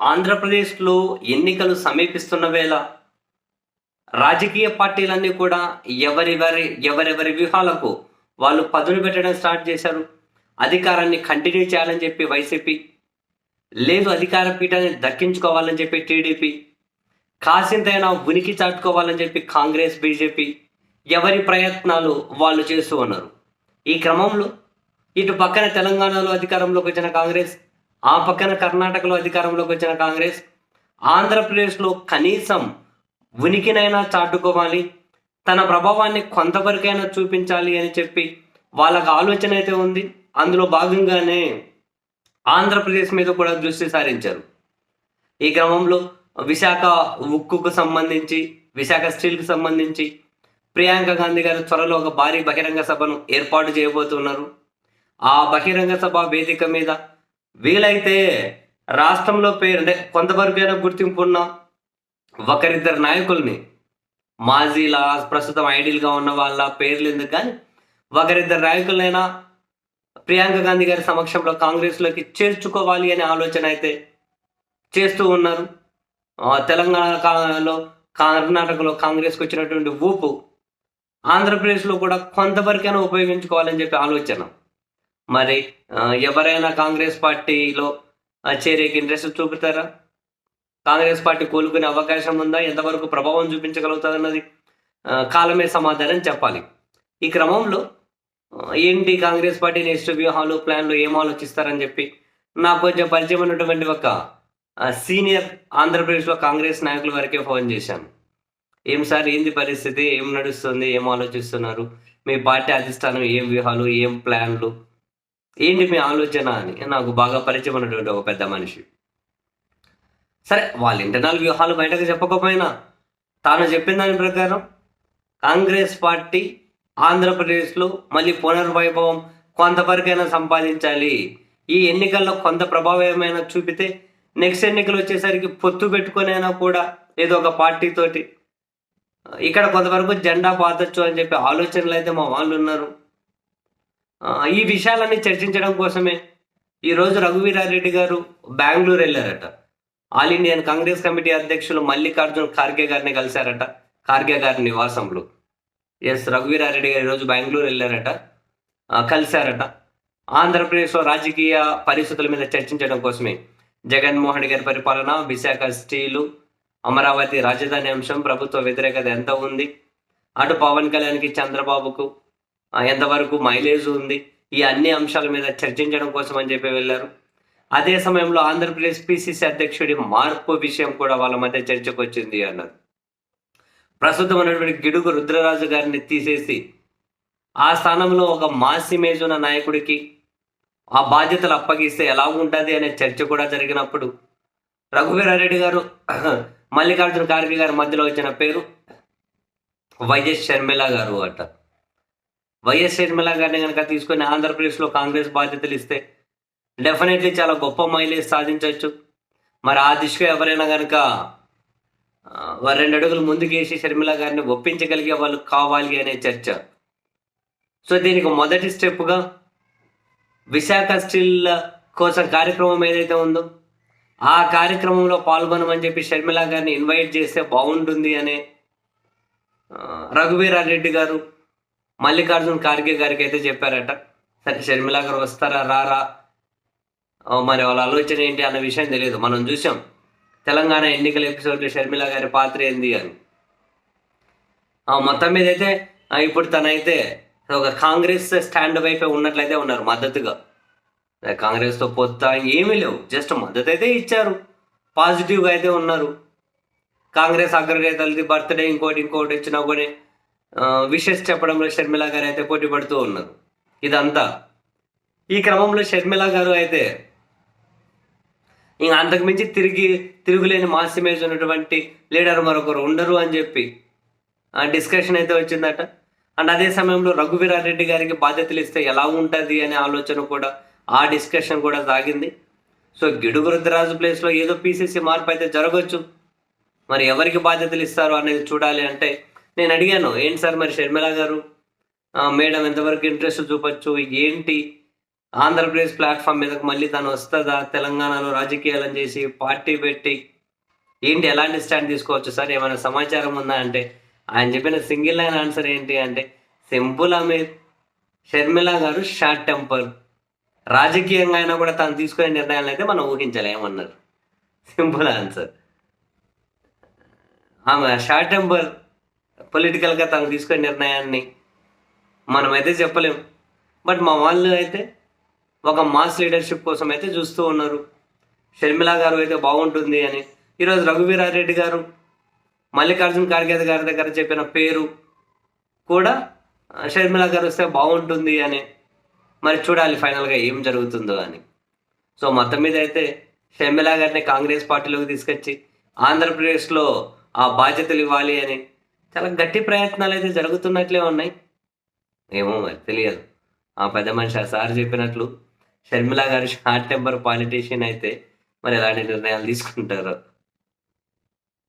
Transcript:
ఆంధ్రప్రదేశ్లో ఎన్నికలు సమీపిస్తున్న వేళ రాజకీయ పార్టీలన్నీ కూడా ఎవరెవరి ఎవరెవరి వ్యూహాలకు వాళ్ళు పదును పెట్టడం స్టార్ట్ చేశారు. అధికారాన్ని కంటిన్యూ చేయాలని చెప్పి వైసీపీ లేదు అధికార పీఠాన్ని దక్కించుకోవాలని చెప్పి టీడీపీ కాసింతైనా ఉనికి చాటుకోవాలని చెప్పి కాంగ్రెస్ బీజేపీ ఎవరి ప్రయత్నాలు వాళ్ళు చేస్తూ ఉన్నారు. ఈ క్రమంలో ఇటు పక్కన తెలంగాణలో అధికారంలోకి వచ్చిన కాంగ్రెస్ ఆ పక్కన కర్ణాటకలో అధికారంలోకి వచ్చిన కాంగ్రెస్ ఆంధ్రప్రదేశ్లో కనీసం ఉనికినైనా చాటుకోవాలి తన ప్రభావాన్ని కొంతవరకైనా చూపించాలి అని చెప్పి వాళ్ళకి ఆలోచన అయితే ఉంది. అందులో భాగంగానే ఆంధ్రప్రదేశ్ మీద కూడా దృష్టి సారించారు. ఈ క్రమంలో విశాఖ ఉక్కుకు సంబంధించి విశాఖ స్టీల్కి సంబంధించి ప్రియాంక గాంధీ గారు త్వరలో ఒక భారీ బహిరంగ సభను ఏర్పాటు చేయబోతున్నారు. ఆ బహిరంగ సభ వేదిక మీద వీలైతే రాష్ట్రంలో పేరు అంటే కొంతవరకైనా గుర్తింపు ఉన్న ఒకరిద్దరు నాయకుల్ని మాజీలా ప్రస్తుతం ఐడియల్గా ఉన్న వాళ్ళ పేర్లు ఎందుకు కానీ ఒకరిద్దరు నాయకులైనా ప్రియాంక గాంధీ గారి సమక్షంలో కాంగ్రెస్లోకి చేర్చుకోవాలి అనే ఆలోచన అయితే చేస్తూ ఉన్నారు. తెలంగాణలో కర్ణాటకలో కాంగ్రెస్కి వచ్చినటువంటి ఊపు ఆంధ్రప్రదేశ్లో కూడా కొంతవరకైనా ఉపయోగించుకోవాలని చెప్పి ఆలోచన. మరి ఎవరైనా కాంగ్రెస్ పార్టీలో ఆ, చేరేకి ఇంట్రెస్ట్ చూపుతారా కాంగ్రెస్ పార్టీ కోలుకునే అవకాశం ఉందా? ఎంతవరకు ప్రభావం చూపించగలుగుతుందన్నది కాలమే సమాధానం చెప్పాలి. ఈ క్రమంలో ఏంటి కాంగ్రెస్ పార్టీ నెక్స్ట్ వ్యూహాలు ప్లాన్లు ఏం ఆలోచిస్తారని చెప్పి నాకు కొంచెం పరిచయం ఉన్నటువంటి ఒక సీనియర్ ఆంధ్రప్రదేశ్లో కాంగ్రెస్ నాయకుల వరకే ఫోన్ చేశాను. ఏం సార్ ఏంది పరిస్థితి? ఏం నడుస్తుంది? ఏం ఆలోచిస్తున్నారు? మీ పార్టీ అధిష్టానం ఏం వ్యూహాలు ఏం ప్లాన్లు? ఏంటి మీ ఆలోచన అని? నాకు బాగా పరిచయం ఉన్నటువంటి ఒక పెద్ద మనిషి. సరే వాళ్ళ ఇంటర్నల్ వ్యూహాలు బయటకు చెప్పకపోయినా తాను చెప్పిన దాని ప్రకారం కాంగ్రెస్ పార్టీ ఆంధ్రప్రదేశ్లో మళ్ళీ పునర్వైభవం కొంతవరకైనా సంపాదించాలి. ఈ ఎన్నికల్లో కొంత ప్రభావమైనా చూపితే నెక్స్ట్ ఎన్నికలు వచ్చేసరికి పొత్తు పెట్టుకునైనా కూడా ఏదో ఒక పార్టీతోటి ఇక్కడ కొంతవరకు జెండా పాతచ్చు అని చెప్పి ఆలోచనలు అయితే మా వాళ్ళు ఉన్నారు. ఈ విషయాలన్నీ చర్చించడం కోసమే ఈరోజు రఘువీరారెడ్డి గారు బెంగళూరు వెళ్ళారట. ఆల్ ఇండియన్ కాంగ్రెస్ కమిటీ అధ్యక్షులు మల్లికార్జున్ ఖార్గే గారిని కలిశారట ఖార్గే గారి నివాసంలో. ఎస్ రఘువీరారెడ్డి గారు ఈరోజు బెంగళూరు వెళ్ళారట కలిశారట. ఆంధ్రప్రదేశ్లో రాజకీయ పరిస్థితుల మీద చర్చించడం కోసమే జగన్మోహన్ గారి పరిపాలన విశాఖ స్టీలు అమరావతి రాజధాని అంశం ప్రభుత్వ వ్యతిరేకత ఎంత ఉంది? అటు పవన్ కళ్యాణ్కి చంద్రబాబుకు ఎంతవరకు మైలేజ్ ఉంది? ఈ అన్ని అంశాల మీద చర్చించడం కోసం అని చెప్పి వెళ్ళారు. అదే సమయంలో ఆంధ్రప్రదేశ్ పిసిసి అధ్యక్షుడి మార్పు విషయం కూడా వాళ్ళ మధ్య చర్చకు వచ్చింది అన్నారు. ప్రస్తుతం ఉన్నటువంటి గిడుగు రుద్రరాజు గారిని తీసేసి ఆ స్థానంలో ఒక మాస్ ఇమేజ్ ఉన్న నాయకుడికి ఆ బాధ్యతలు అప్పగిస్తే ఎలా ఉంటుంది అనే చర్చ కూడా జరిగినప్పుడు రఘువీరారెడ్డి గారు మల్లికార్జున ఖార్గే గారి మధ్యలో వచ్చిన పేరు వైఎస్ షర్మిల గారు అంటారు వైఎస్ షర్మిల గారిని కనుక తీసుకొని ఆంధ్రప్రదేశ్లో కాంగ్రెస్ బాధ్యతలు ఇస్తే డెఫినెట్లీ చాలా గొప్ప మైలేజ్ సాధించవచ్చు. మరి ఆ దిశగా ఎవరైనా కనుక ఆ, రెండు అడుగులు ముందుకేసి షర్మిల గారిని ఒప్పించగలిగే వాళ్ళు కావాలి అనే చర్చ. సో దీనికి మొదటి స్టెప్గా విశాఖ స్టీల్ కోసం కార్యక్రమం ఏదైతే ఉందో ఆ కార్యక్రమంలో పాల్గొనమని చెప్పి షర్మిల గారిని ఇన్వైట్ చేస్తే బాగుంటుంది అనే రఘువీరారెడ్డి గారు మల్లికార్జున్ ఖార్గే గారికి అయితే చెప్పారట సరే షర్మిల గారు వస్తారా రారా? మరి వాళ్ళ ఆలోచన ఏంటి అన్న విషయం తెలియదు. మనం చూసాం. తెలంగాణ ఎన్నికల ఎపిసోడ్లో షర్మిల గారి పాత్ర ఏంది అని. మొత్తం మీద అయితే ఇప్పుడు తనైతే ఒక కాంగ్రెస్ స్టాండ్ వైపే ఉన్నట్లయితే ఉన్నారు మద్దతుగా. కాంగ్రెస్తో పొత్తా ఏమీ లేవు జస్ట్ మద్దతు అయితే ఇచ్చారు. పాజిటివ్గా అయితే ఉన్నారు. కాంగ్రెస్ అగ్రనేతలది బర్త్డే ఇంకోటి ఇంకోటి ఇచ్చినా కూడా విషెస్ చెప్పడంలో షర్మిల గారు అయితే పోటీ పడుతూ ఉన్నారు ఇదంతా. ఈ క్రమంలో షర్మిల గారు అయితే ఇంకా అంతకుమించి తిరిగి తిరుగులేని మాస్ ఇమేజ్ ఉన్నటువంటి లీడర్ మరొకరు ఉండరు అని చెప్పి ఆ డిస్కషన్ అయితే వచ్చిందట. అండ్ అదే సమయంలో రఘువీరారెడ్డి గారికి బాధ్యతలు ఇస్తే ఎలా ఉంటుంది అనే ఆలోచన కూడా ఆ డిస్కషన్ కూడా సాగింది. సో గిడుగు రుద్రరాజు ప్లేస్లో ఏదో పీసీసీ మార్పు అయితే జరగవచ్చు మరి ఎవరికి బాధ్యతలు ఇస్తారు అనేది చూడాలి అంటే నేను అడిగాను ఏంటి సార్ మరి షర్మిల గారు? మేడం ఎంతవరకు ఇంట్రెస్ట్ చూపొచ్చు? ఏంటి? ఆంధ్రప్రదేశ్ ప్లాట్ఫామ్ మీదకి మళ్ళీ తను వస్తుందా? తెలంగాణలో రాజకీయాలను చేసి పార్టీ పెట్టి ఏంటి? ఎలాంటి స్టాండ్ తీసుకోవచ్చు సార్? ఏమైనా సమాచారం ఉందా? అంటే ఆయన చెప్పిన సింగిల్ లైన్ ఆన్సర్ ఏంటి అంటే సింపుల్ అమీర్ షర్మిల గారు షార్ట్ టెంపర్. రాజకీయంగా అయినా కూడా తను తీసుకునే నిర్ణయాలను అయితే మనం ఊహించలేమన్నారు. Simple answer. ఆమె షార్ట్ టెంపర్ పొలిటికల్గా తను తీసుకునే నిర్ణయాన్ని మనమైతే చెప్పలేం బట్ మా వాళ్ళు అయితే ఒక మాస్ లీడర్షిప్ కోసం అయితే చూస్తూ ఉన్నారు. షర్మిల గారు అయితే బాగుంటుంది అని. ఈరోజు రఘువీరారెడ్డి గారు మల్లికార్జున ఖార్గే గారి దగ్గర చెప్పిన పేరు కూడా షర్మిలా షర్మిల గారు వస్తే బాగుంటుంది అని. మరి చూడాలి ఫైనల్గా ఏం జరుగుతుందో అని. సో మొత్తం మీద అయితే షర్మిల గారిని కాంగ్రెస్ పార్టీలోకి తీసుకొచ్చి ఆంధ్రప్రదేశ్లో ఆ బాధ్యతలు ఇవ్వాలి అని చాలా గట్టి ప్రయత్నాలు అయితే జరుగుతున్నట్లే ఉన్నాయి. ఏమో మరి తెలియదు. ఆ పెద్ద మనిషి ఆ సార్ చెప్పినట్లు షర్మిల గారు షార్ట్ టెంపర్ పాలిటీషియన్ అయితే మరి ఎలాంటి నిర్ణయాలు తీసుకుంటారో.